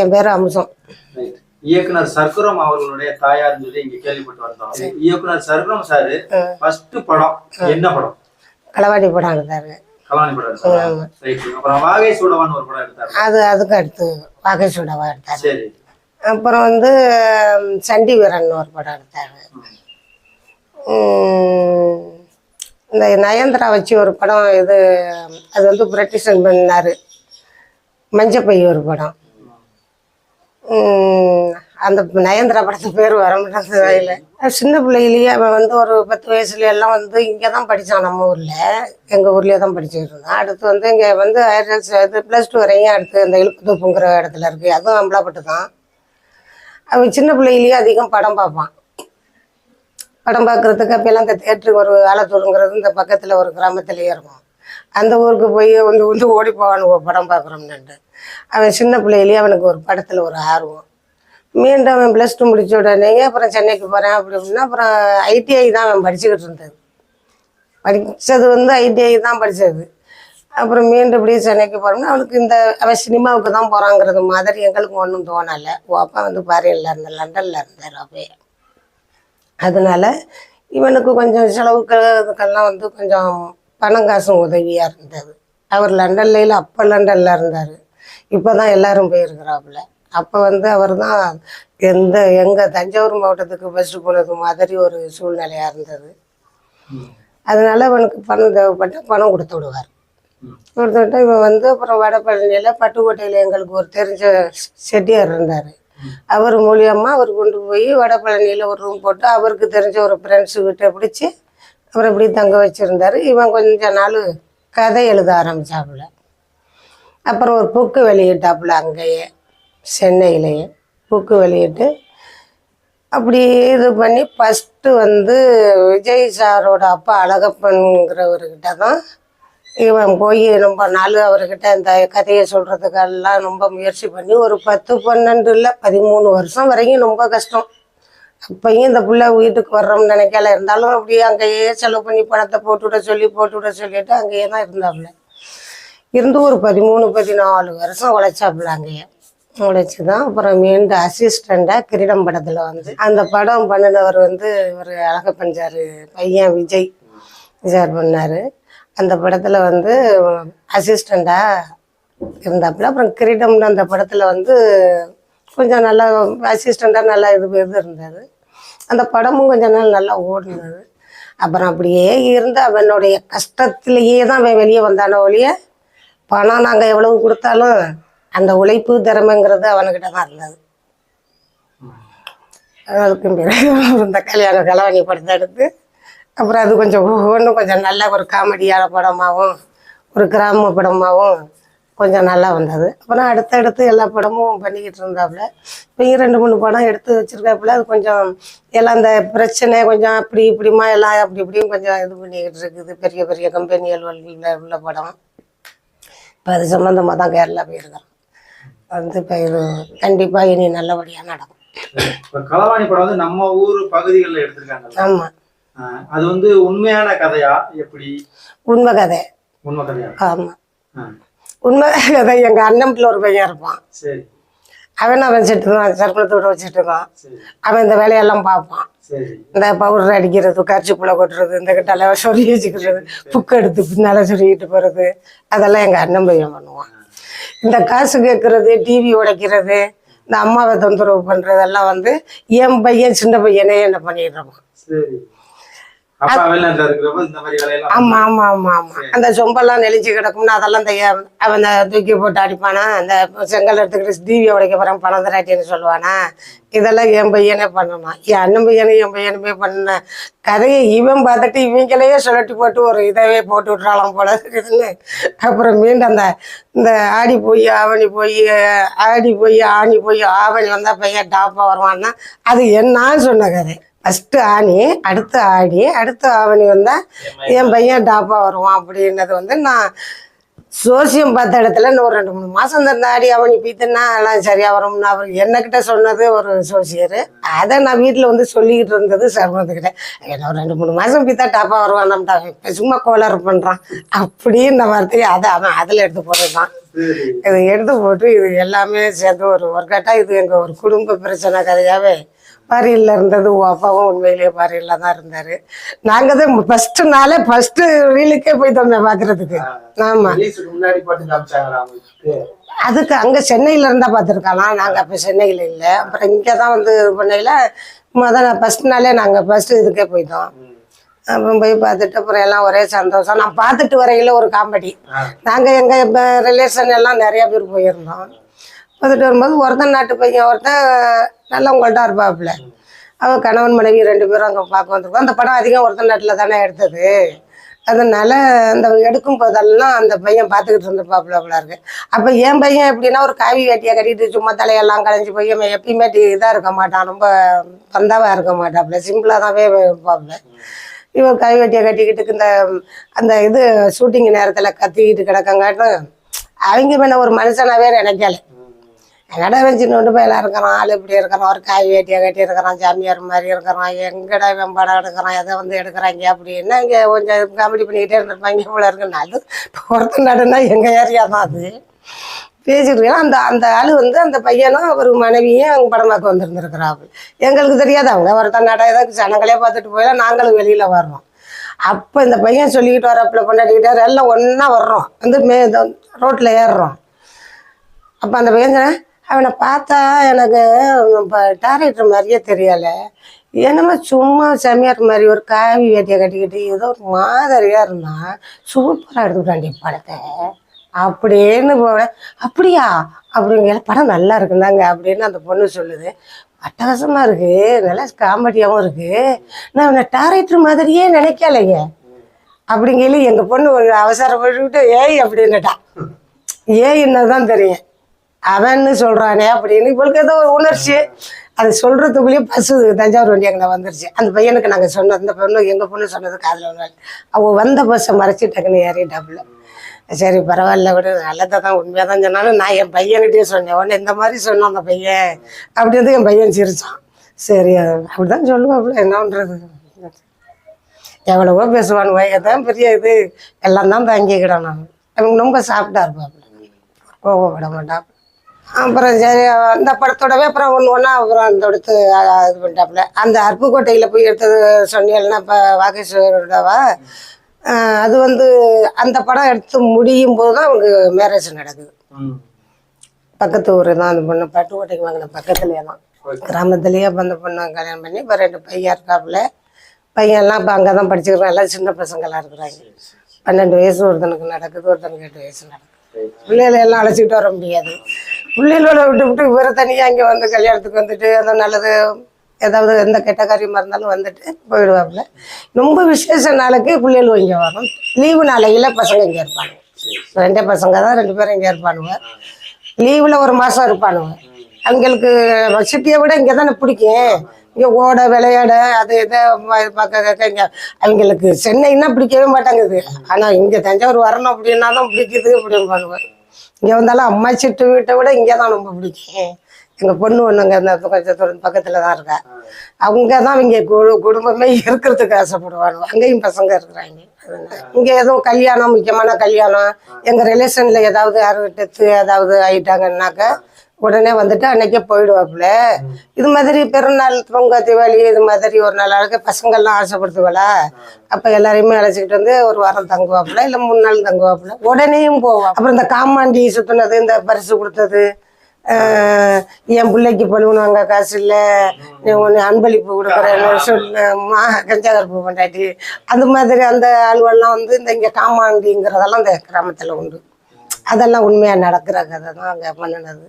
என் பேர் அம்சம். இயக்குனர் சர்க்குரம் அவர்களுடைய தாயார்னு சொல்லி இங்க கேள்விப்பட்டு வந்தோம். இயக்குனர் சர்க்குரம் சாரு ஃபர்ஸ்ட் படம். என்ன படம்? களவாடி படம் எடுத்தாரு. படம் அப்புறம் வாகை சூடவான் ஒரு படம் எடுத்தாரு. அது அதுக்கு அடுத்து வாகை சுடவா எடுத்தாரு. சரி. அப்புறம் வந்து சண்டி வீரன் ஒரு படம் எடுத்தாரு. இந்த நயன்தரா வச்சு ஒரு படம் இது அது வந்து பிரிட்டிஷன் பண்ணாரு. மஞ்சப்பை ஒரு படம். அந்த நயந்திர படத்து பேர் வர மாட்டேங்குது வாயில. சின்ன பிள்ளையிலேயே அவன் வந்து ஒரு பத்து வயசுல எல்லாம் வந்து இங்கே தான் படித்தான் நம்ம ஊரில். எங்கள் ஊர்லேயே தான் படிச்சுட்டு இருந்தான். அடுத்து வந்து இங்கே வந்து ஹையர் இது ப்ளஸ் டூ வரையும் அடுத்து இந்த இழுப்புதுப்புங்கிற இடத்துல இருக்குது அதுவும் அம்பலாப்பட்டு தான் அவன் சின்ன பிள்ளையிலேயே அதிகம் படம் பார்ப்பான். படம் பார்க்குறதுக்கு அப்போல்லாம் இந்த தேட்டருக்கு ஒரு ஆலத்தூருங்கிறது இந்த பக்கத்தில் ஒரு கிராமத்துலேயே இருக்கும். அந்த ஊருக்கு போய் வந்து வந்து ஓடி போவானுங்க படம் பார்க்குறோம்னுட்டு. அவன் சின்ன பிள்ளையிலேயே அவனுக்கு ஒரு படத்தில் ஒரு ஆர்வம். மீண்டும் அவன் ப்ளஸ் டூ முடிச்ச உடனே அப்புறம் சென்னைக்கு போகிறேன் அப்படி அப்படின்னா அப்புறம் ஐடிஐ தான் அவன் படிச்சுக்கிட்டு இருந்தது படித்தது வந்து ஐடிஐ தான் படித்தது அப்புறம் மீண்டும் இப்படி சென்னைக்கு போகிறோம்னா அவனுக்கு இந்த அவன் சினிமாவுக்கு தான் போகிறாங்கிறது மாதிரி எங்களுக்கு ஒன்றும் தோணலை. ஓ அப்பா வந்து பாரியில் இருந்த லண்டனில் இருந்தார் அப்பயே. அதனால இவனுக்கு கொஞ்சம் செலவுக்கு இதுக்கெல்லாம் வந்து கொஞ்சம் பணம் காசும் உதவியாக இருந்தது. அவர் லண்டன்லையில் அப்போ லண்டனில் இருந்தார். இப்போ தான் எல்லாரும் போயிருக்கிறாப்புல. அப்போ வந்து அவர் தான் எந்த எங்கள் தஞ்சாவூர் மாவட்டத்துக்கு ஃபஸ்ட்டு போனது மாதிரி ஒரு சூழ்நிலையாக இருந்தது. அதனால அவனுக்கு பணம் தேவைப்பட்ட பணம் கொடுத்து விடுவார். கொடுத்து விட்டு இவன் வந்து அப்புறம் வடபழனியில் பட்டுக்கோட்டையில் எங்களுக்கு ஒரு தெரிஞ்ச செட்டியார் இருந்தார். அவர் மூலியமாக அவர் கொண்டு போய் வடபழனியில் ஒரு ரூம் போட்டு அவருக்கு தெரிஞ்ச ஒரு ஃப்ரெண்ட்ஸு கிட்ட பிடிச்சி அப்புறம் இப்படி தங்க வச்சுருந்தாரு. இவன் கொஞ்ச நாள் கதை எழுத ஆரம்பிச்சாப்புல. அப்புறம் ஒரு புக்கு வெளியிட்டாப்புல அங்கேயே சென்னையிலேயே. புக்கு வெளியிட்டு அப்படி இது பண்ணி ஃபஸ்ட்டு வந்து விஜய் சாரோட அப்பா அழகப்பன்கிறவர்கிட்ட தான் இவன் போய் ரொம்ப நாள் அவர்கிட்ட இந்த கதையை சொல்கிறதுக்கெல்லாம் ரொம்ப முயற்சி பண்ணி ஒரு பத்து பன்னெண்டு இல்லை பதிமூணு வருஷம் வரைக்கும் ரொம்ப கஷ்டம். அப்பயும் இந்த பிள்ளை வீட்டுக்கு வர்றோம்னு நினைக்கல. இருந்தாலும் அப்படியே அங்கேயே செலவு பண்ணி பணத்தை போட்டுவிட சொல்லி போட்டுவிட சொல்லிட்டு அங்கேயே தான் இருந்தாப்புல. இருந்து ஒரு பதிமூணு பதினாலு வருஷம் உழைச்சாப்புல அங்கேயே உழைச்சி தான் அப்புறம் மீண்டும் அசிஸ்டண்டாக கிரீடம் படத்தில் வந்து அந்த படம் பண்ணினவர் வந்து ஒரு அழக பஞ்சாரு பையன் விஜய் விஜய் பண்ணார். அந்த படத்தில் வந்து அசிஸ்டண்டாக இருந்தாப்புல அப்புறம் கிரீடம்னு அந்த படத்தில் வந்து கொஞ்சம் நல்லா அசிஸ்டண்ட்டாக நல்லா இது இது இருந்தது அந்த படமும் கொஞ்ச நாள் நல்லா ஓடினது. அப்புறம் அப்படியே இருந்து அவனுடைய கஷ்டத்திலேயே தான் அவன் வெளியே வந்தான ஒழிய பணம் நாங்கள் எவ்வளவு கொடுத்தாலும் அந்த உழைப்பு திறமைங்கிறது அவனுக்கிட்ட தான் இருந்தது. அதுக்கும் பிறகு இந்த கல்யாண கலவணி படத்தை எடுத்து அப்புறம் அது கொஞ்சம் ஒவ்வொன்றும் கொஞ்சம் நல்ல ஒரு காமெடியான படமாகவும் ஒரு கிராம படமாகவும் கொஞ்சம் நல்லா வந்தது. அப்புறம் அடுத்தடுத்து எல்லா படமும் பண்ணிக்கிட்டு இருந்தாப்புல. இப்போயும் ரெண்டு மூணு படம் எடுத்து வச்சிருக்காப்புல அது கொஞ்சம் எல்லாம் அந்த பிரச்சனை கொஞ்சம் அப்படி இப்படிமா எல்லாம் அப்படி இப்படியும் கொஞ்சம் இது பண்ணிக்கிட்டு இருக்குது. பெரிய பெரிய கம்பெனிகள் உள்ள உள்ள படம். இப்போ அது சம்மந்தமாக தான் கேரளா போயிருக்கிறோம் வந்து இப்போ இது கண்டிப்பாக இனி நல்லபடியாக நடக்கும். களவாணி படம் வந்து நம்ம ஊர் பகுதிகளில் எடுத்திருக்காங்க ஆமாம் அது வந்து உண்மையான கதையா? எப்படி? உண்மை கதை. உண்மை கதையா? ஆமாம் உண்மை கதை. எங்கள் அண்ணன்ல ஒரு பையன் இருப்பான். சரி. அவன் அவன் செட்டு தான் சர்க்குளத்தோட வச்சுட்டு சரி. அவன் இந்த வேலையெல்லாம் பார்ப்பான். இந்த பவுடர் அடிக்கிறது கரிச்சி புள்ள கொட்டுறது இந்த கிட்ட சொறி வச்சுக்கிறது புக்கு எடுத்து பின்னால சொருகிட்டு போகிறது அதெல்லாம் எங்கள் அண்ணன் பையன் பண்ணுவான். இந்த காசு கேட்கறது டிவி உடைக்கிறது இந்த அம்மாவை தொந்தரவு பண்ணுறதெல்லாம் வந்து என் பையன் சின்ன பையனே என்ன பண்ணிட்டு ஆமா ஆமா ஆமா ஆமா. அந்த சொம்பெல்லாம் நெளிஞ்சு கிடக்கும்னா அதெல்லாம் இந்த அவன் தூக்கி போட்டு அடிப்பானா? அந்த செங்கல் எடுத்துக்கிட்டு டிவி உடைக்க போறான் பணம் தராட்டின்னு சொல்லுவானா? இதெல்லாம் என் பையனே பண்ணணும். என் அண்ணன் பையனும் என் பையனுமே பண்ண. கதையை இவன் பார்த்துட்டு இவங்களையே சுழட்டி போட்டு ஒரு இதவே போட்டு விட்றாலாம் போல இருக்குதுன்னு. அப்புறம் மீண்டும் அந்த இந்த ஆடி போய் ஆவணி போய் ஆடி போய் ஆணி போய் ஆவணி வந்தா பையன் டாப்பா வருவான்னா அது என்னான்னு சொன்ன கதை. ஃபஸ்ட்டு ஆணி அடுத்து ஆடி அடுத்து ஆவணி வந்தால் என் பையன் டாப்பாக வருவான் அப்படின்னது வந்து நான் சோசியம் பார்த்த இடத்துல இன்னும் ஒரு ரெண்டு மூணு மாதம் இந்த ஆடி அவனி பீத்துனா எல்லாம் சரியாக வரும்னு அவர் என்னக்கிட்ட சொன்னது ஒரு சோசியர். அதை நான் வீட்டில் வந்து சொல்லிக்கிட்டு இருந்தது சர்மத்துக்கிட்ட. என்ன ஒரு ரெண்டு மூணு மாதம் பீத்தா டாப்பாக வருவான் நம்ம சும்மா கோளாறு பண்ணுறான் அப்படின்னு வார்த்தையை அதை அவன் அதில் எடுத்து போடுறான் இது இதை எடுத்து போட்டு இது எல்லாமே சேர்ந்து ஒரு ஒர்க் இது எங்கள் ஒரு குடும்ப பிரச்சனை கதையாகவே பாரியில் இருந்தது அப்பாவும் உண்மையிலேயே பாரியில் தான் இருந்தார். நாங்கள் தான் ஃபஸ்ட்டு நாளே ஃபஸ்ட்டு ரீலுக்கே போயிட்டோம் பார்க்குறதுக்கு ஆமாம் அதுக்கு அங்கே சென்னையில் இருந்தால் பார்த்துருக்கலாம் நாங்கள் அப்போ சென்னையில் இல்லை. அப்புறம் இங்கே தான் வந்து இது பண்ணையில் முதல்ல ஃபஸ்ட் நாளே நாங்கள் ஃபஸ்ட்டு இதுக்கே போயிட்டோம். அப்புறம் போய் பார்த்துட்டு அப்புறம் எல்லாம் ஒரே சந்தோஷம். நான் பார்த்துட்டு வரையில ஒரு காமெடி. நாங்கள் எங்கள் ரிலேஷன் எல்லாம் நிறைய பேர் போயிருந்தோம். பார்த்துட்டு வரும்போது ஒருத்தன் நாட்டு பையன் ஒருத்தன் நல்லா உங்கள்கிட்ட இருப்பாப்புல. அவன் கணவன் மனைவி ரெண்டு பேரும் அங்கே பார்க்க வந்திருக்கோம். அந்த படம் அதிகம் ஒருத்தன் நாட்டில் தானே எடுத்தது. அதனால அந்த எடுக்கும் போதெல்லாம் அந்த பையன் பார்த்துக்கிட்டு இருந்திருப்பாப்புல போல இருக்கு. அப்போ என் பையன் எப்படின்னா ஒரு காவி வேட்டியை கட்டிட்டு சும்மா தலையெல்லாம் கலைஞ்சி போய் அவன் எப்பயுமே இதாக இருக்க மாட்டான். ரொம்ப பந்தாவாக இருக்க மாட்டாப்புல. சிம்பிளாக தான்வே இருப்பாப்புல. இவன் கை வெட்டியை கட்டிக்கிட்டு இந்த அந்த இது ஷூட்டிங் நேரத்தில் கத்திக்கிட்டு கிடக்கங்காட்டும் அவங்க மேலே ஒரு மனுஷனாவே நினைக்கலை. என்னடா இவன் போய் எல்லாம் இருக்கிறான் ஆள் இப்படி இருக்கிறான் ஒரு காய் வேட்டியாக கட்டி இருக்கிறான் சாமியார் மாதிரி இருக்கிறான். எங்கடா இவன் படம் எடுக்கிறான்? எதை வந்து எடுக்கிறாங்க? அப்படின்னா இங்கே கொஞ்சம் காமெடி பண்ணிக்கிட்டே இருந்திருப்பாங்க இவ்வளோ இருக்குன்னு அது ஒருத்தன் நடுனா எங்கள் ஏரியா தான் அது. பேசிட்டு அந்த அந்த ஆள் வந்து அந்த பையனும் அவர் மனைவியும் அவங்க படமாக்க பார்க்க எங்களுக்கு தெரியாது. அவங்க ஒருத்தன் நட ஏதாவது ஜனங்களே பார்த்துட்டு போயிடலாம் நாங்களும் வெளியில் வர்றோம். அப்போ இந்த பையன் சொல்லிக்கிட்டு வரப்பில் கொண்டாடிக்கிட்டார் எல்லாம் ஒன்றா வர்றோம். வந்து மே ரோட்டில் ஏறுறோம். அப்போ அந்த பையன் சொன்னேன் அவனை பார்த்தா எனக்கு இப்போ டேரக்டர் மாதிரியே தெரியலை. என்னமோ சும்மா செம்மையார் மாதிரி ஒரு காவி வேட்டியை கட்டிக்கிட்டு ஏதோ ஒரு மாதிரியாக இருந்தான் சூப்பராக எடுத்துக்கிட்டாண்டி படத்தை. அப்படின்னு போனேன் அப்படியா? அப்படிங்கிற படம் நல்லா இருக்குந்தாங்க அப்படின்னு அந்த பொண்ணு சொல்லுது. அட்டகாசமாக இருக்குது நல்லா காமெடியாகவும் இருக்குது நான் அவனை டேரக்டர் மாதிரியே நினைக்கலைங்க அப்படிங்கல எங்கள் பொண்ணு ஒரு அவசரப்பட்டுக்கிட்டு ஏய் அப்படின்னுட்டான் ஏய் என்னதான் தெரியும். அவன்னு சொல்றானே அப்படின்னு இவளுக்கு ஏதோ ஒரு உணர்ச்சி. அது சொல்றதுக்குள்ளேயே பஸ்ஸு தஞ்சாவூர் வண்டி அங்கே வந்துருச்சு. அந்த பையனுக்கு நாங்கள் சொன்னோம் அந்த பொண்ணு எங்கள் பொண்ணு சொன்னது காதில் ஒன்று அவள் வந்த பஸ்ஸை மறைச்சி டக்குன்னு ஏறிட்டாப்புல. சரி பரவாயில்ல விட நல்லதை தான் உண்மையாக தான் சொன்னாலும் நான் என் பையன்கிட்டயே சொன்னேன். உடனே இந்த மாதிரி சொன்னோம் அந்த பையன். அப்படி என் பையன் சிரிச்சான். சரி அப்படிதான் சொல்லுவாப்புல என்னன்றது. எவ்வளவோ பேசுவானுவ எதான் பெரிய இது. எல்லாம் தான் தாங்கிக்கிட்டேன் நான் அவங்க ரொம்ப சாப்பிட்டா இருப்பாப்புல. கோவப்பட மாட்டான் அப்புறம் சரி அந்த படத்தோடவே அப்புறம் ஒன்று ஒன்றா அப்புறம் அந்த எடுத்து இது பண்ணிட்டாப்புல. அந்த அருப்புக்கோட்டையில் போய் எடுத்தது சொன்னீங்கன்னா இப்போ வாகேஸ்வரோடவா அது வந்து அந்த படம் எடுத்து முடியும் போது தான் அவங்க மேரேஜ் நடக்குது. பக்கத்து ஊர் தான் அந்த பொண்ணு பட்டுக்கோட்டைக்கு வாங்கின பக்கத்துலேயே தான். கிராமத்துலேயே அப்ப அந்த பொண்ணை கல்யாணம் பண்ணி இப்போ ரெண்டு பையன் இருக்காப்புல. பையன்லாம் இப்போ அங்கே தான் படிச்சுக்கிறோம் எல்லாம் சின்ன பசங்களாம் இருக்கிறாங்க. பன்னெண்டு வயசு ஒருத்தனுக்கு நடக்குது ஒருத்தனுக்கு எட்டு வயசு நடக்குது. பிள்ளைகளை எல்லாம் அழைச்சிக்கிட்டு வர முடியாது. பிள்ளைகளோட விட்டு விட்டு இவரை தனியாக இங்கே வந்து கல்யாணத்துக்கு வந்துட்டு அந்த நல்லது ஏதாவது எந்த கெட்ட காரியமாக இருந்தாலும் வந்துட்டு போயிடுவாப்புல. ரொம்ப விசேஷ நாளைக்கு பிள்ளைகள் இங்கே வரும் லீவு நாளையில் பசங்க இங்கே இருப்பாங்க. ரெண்டே பசங்க தான் ரெண்டு பேரும் இங்கே இருப்பானுங்க. லீவில் ஒரு மாதம் இருப்பானுங்க. அவங்களுக்கு சிட்டியை விட இங்கே தானே பிடிக்கும். இங்கே ஓட விளையாட அது இதை பார்க்க இங்கே அவங்களுக்கு சென்னைன்னா பிடிக்கவே மாட்டாங்குது ஆனால் இங்கே தஞ்சாவூர் வரணும் அப்படின்னா தான் பிடிக்குது அப்படின்னு பண்ணுவேன் இங்கே வந்தாலும் அம்மா சிட்டு வீட்டை விட இங்கே தான் ரொம்ப பிடிக்கும். எங்கள் பொண்ணு ஒன்றுங்க இந்த கொஞ்சம் பக்கத்தில் தான் இருக்கா. அவங்க தான் இங்கே கு- குடும்பமே இருக்கிறதுக்கு ஆசைப்படுவாங்க. அங்கேயும் பசங்க இருக்கிறாங்க. இங்கே எதுவும் கல்யாணம் முக்கியமான கல்யாணம். எங்கள் ரிலேஷனில் ஏதாவது யாரும் டெத்து ஏதாவது ஆயிட்டாங்கன்னாக்கா உடனே வந்துட்டு அன்னைக்கே போயிடுவாப்புல. இது மாதிரி பெருநாள் பொங்கல் தீபாவளி இது மாதிரி ஒரு நாள் அழகு பசங்கள்லாம் ஆசைப்படுத்துவாளா? அப்போ எல்லாரையுமே அழைச்சிக்கிட்டு வந்து ஒரு வாரம் தங்குவாப்புல இல்லை மூணு நாள் தங்குவாப்புல. உடனேயும் போவோம் அப்புறம் இந்த காமாண்டி சுற்றுனது இந்த பரிசு கொடுத்தது என் பிள்ளைக்கு பழுவுனாங்க காசு இல்லை நீ ஒன்று அன்பளிப்பு கொடுக்குறேன்னு சொல்லு மா கஞ்சாகருப்பு பொண்டாட்டி அந்த மாதிரி அந்த ஆளுவெல்லாம் வந்து இந்த இங்கே காமாண்டிங்கிறதெல்லாம் இந்த கிராமத்தில் உண்டு. அதெல்லாம் உண்மையாக நடக்கிற கதை தான் அங்கே பண்ணினது.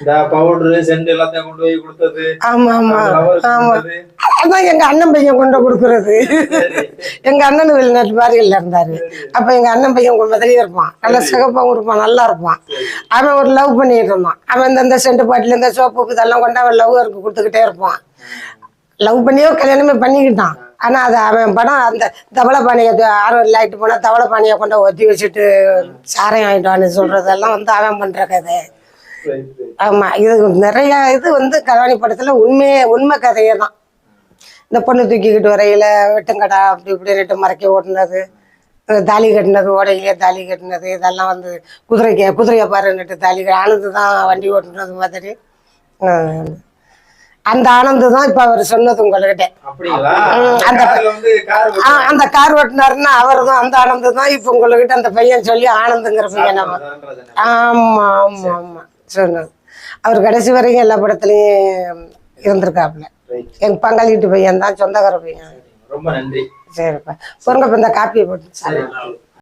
இந்த பவுடரு சென்ட் எல்லாத்தையும் கொண்டு போய் கொடுத்தது. ஆமா ஆமா. ஆமா. அதான் எங்க அண்ணன் பையன் கொண்டு கொடுக்கறது. எங்க அண்ணன் வெளிநாட்டு பாரியில் இருந்தாரு. அப்ப எங்க அண்ணன் பையன் மாதிரியே இருப்பான். நல்ல சிகப்பாவும் இருப்பான் நல்லா இருப்பான். அவன் ஒரு லவ் பண்ணிட்டு இருந்தான். அவன் இந்த- இந்த சென்ட் பாட்டில் இந்த சோப்பு இதெல்லாம் கொண்டு அவன் லவ் இருக்கு கொடுத்துக்கிட்டே இருப்பான். லவ் பண்ணியோ கல்யாணமே பண்ணிக்கிட்டான். ஆனா அது அவன் படம் அந்த தவளை பானையை ஆர்வம் லைட்டு போனா தவளை பானையை கொண்டு ஒத்தி வச்சுட்டு சாரம் வாங்கிட்டு சொல்றதெல்லாம் வந்து அவன் பண்ற கதை. ஆமா இது நிறைய இது வந்து கல்யாணி படத்துல உண்மையே உண்மை கதையே தான் இந்த பொண்ணு தூக்கிக்கிட்டு வரையில வெட்டுங்கடா அப்படி இப்படி ரெட்டு மறைக்க ஓட்டுனது அஹ் தாலி கட்டினது ஓடையிலே தாலி கட்டினது இதெல்லாம் வந்து குதிரைக்கு குதிரையை பாருன்னுட்டு தாலி ஆனந்து தான் வண்டி ஓட்டுனது மாதிரி. அந்த ஆனந்து தான் இப்போ அவர் சொன்னது உங்கள்கிட்ட அந்த அந்த கார் ஓட்டினாருன்னா அவர் தான் அந்த ஆனந்து தான் இப்போ உங்கள்கிட்ட அந்த பையன் சொல்லி ஆனந்துங்கிற பையன் ஆமா ஆமா ஆமா. சொன்னது. அவர் கடைசி வரைக்கும் எல்லா படத்துலையும் இருந்திருக்காப்புல. எங்க பங்காளிட்டு பையன் தான் சொந்தக்கார பையன். ரொம்ப நன்றி. சரிப்பா. பொருங்க இப்போ இந்த காப்பியை போட்டு. சரி